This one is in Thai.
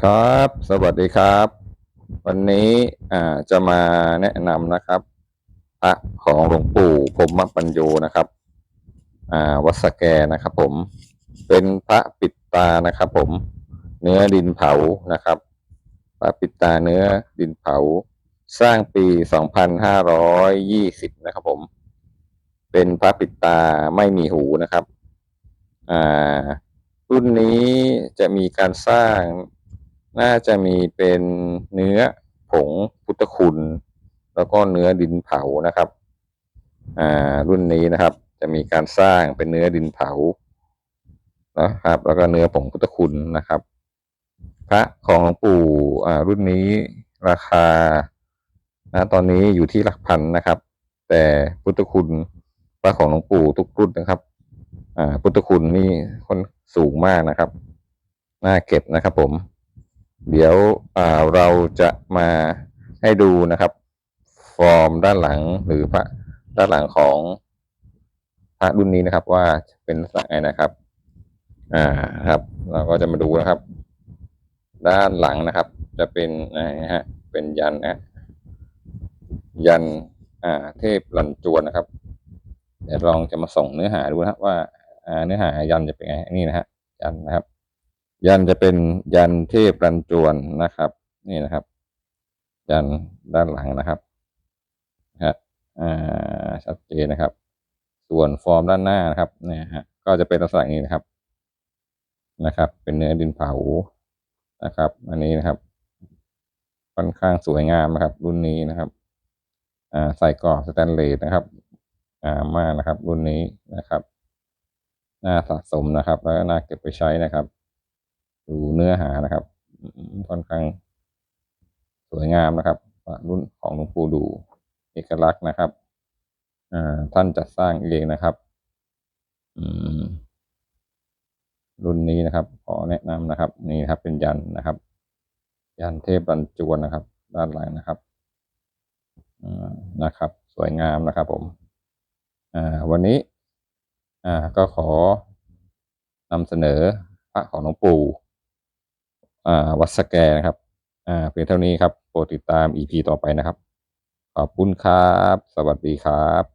ครับ สวัสดีครับ วันนี้อ่าจะมาแนะนำนะครับพระของหลวงปู่พรมปัญโยนะครับ อ่าวัสแกนะครับผมเป็นพระปิดตานะครับ ผมเนื้อดินเผานะครับ พระปิดตาเนื้อดินเผา สร้างปี 2520 นะครับ ผม เป็นพระปิดตาไม่มีหูนะครับ อ่ารุ่นนี้จะมีการสร้าง น่าจะมีเป็นเนื้อผงพุทธคุณ แล้วก็เนื้อดินเผานะครับ อ่ารุ่นนี้นะครับ จะมีการสร้างเป็นเนื้อดินเผานะครับ แล้วก็เนื้อผงพุทธคุณนะครับ พระของหลวงปู่อ่ารุ่นนี้ราคานะตอนนี้อยู่ที่หลักพันนะครับ แต่พุทธคุณพระของหลวงปู่ทุกรุ่นนะครับ อ่า พุทธคุณนี่ค่อนสูงมากนะครับ น่าเก็บนะครับผม เดี๋ยวเราจะมาให้ดูนะครับ ฟอร์มด้านหลังหรือพระด้านหลังของพระรุ่นนี้นะครับ ว่าเป็นลักษณะไงนะครับ อ่าครับ เราก็จะมาดูนะครับ ด้านหลังนะครับ จะเป็นนะฮะเป็นยันนะยันอ่า เทพลันจวนนะครับเดี๋ยวลองจะมาส่งเนื้อหาดูนะครับว่าอ่าเนื้อหายันจะเป็นไงนี่นะฮะยันนะครับ ยันจะเป็นยันเทพรันจวนนะครับ นี่นะครับ ยันด้านหลังนะครับฮะอ่าชัดเจนนะครับ ส่วนฟอร์มด้านหน้านะครับเนี่ยฮะก็จะเป็นลักษณะนี้นะครับนะครับ เป็นเนื้อดินเผานะครับ อันนี้นะครับ ค่อนข้างสวยงามนะครับ รุ่นนี้นะครับอ่าใส่กรอบสแตนเลสนะครับอ่ามากนะครับ รุ่นนี้นะครับน่าสะสมนะครับ แล้วก็น่าเก็บไปใช้นะครับ ดูเนื้อหานะครับค่อนข้างสวยงามนะครับรุ่นของหลวงปู่ดูเอกลักษณ์นะครับท่านจัดสร้างเองนะครับรุ่นนี้นะครับ ขอแนะนำนะครับ นี่ครับเป็นยันนะครับ ยันเทพบรรจวนนะครับ ด้านหลังนะครับนะครับ สวยงามนะครับ ผมวันนี้ก็ขอนำเสนอพระของหลวงปู่ วัดสแกนะครับอ่าเพียงเท่านี้ครับโปรดติดตาม EP ต่อไปนะครับ ขอบคุณครับ สวัสดีครับ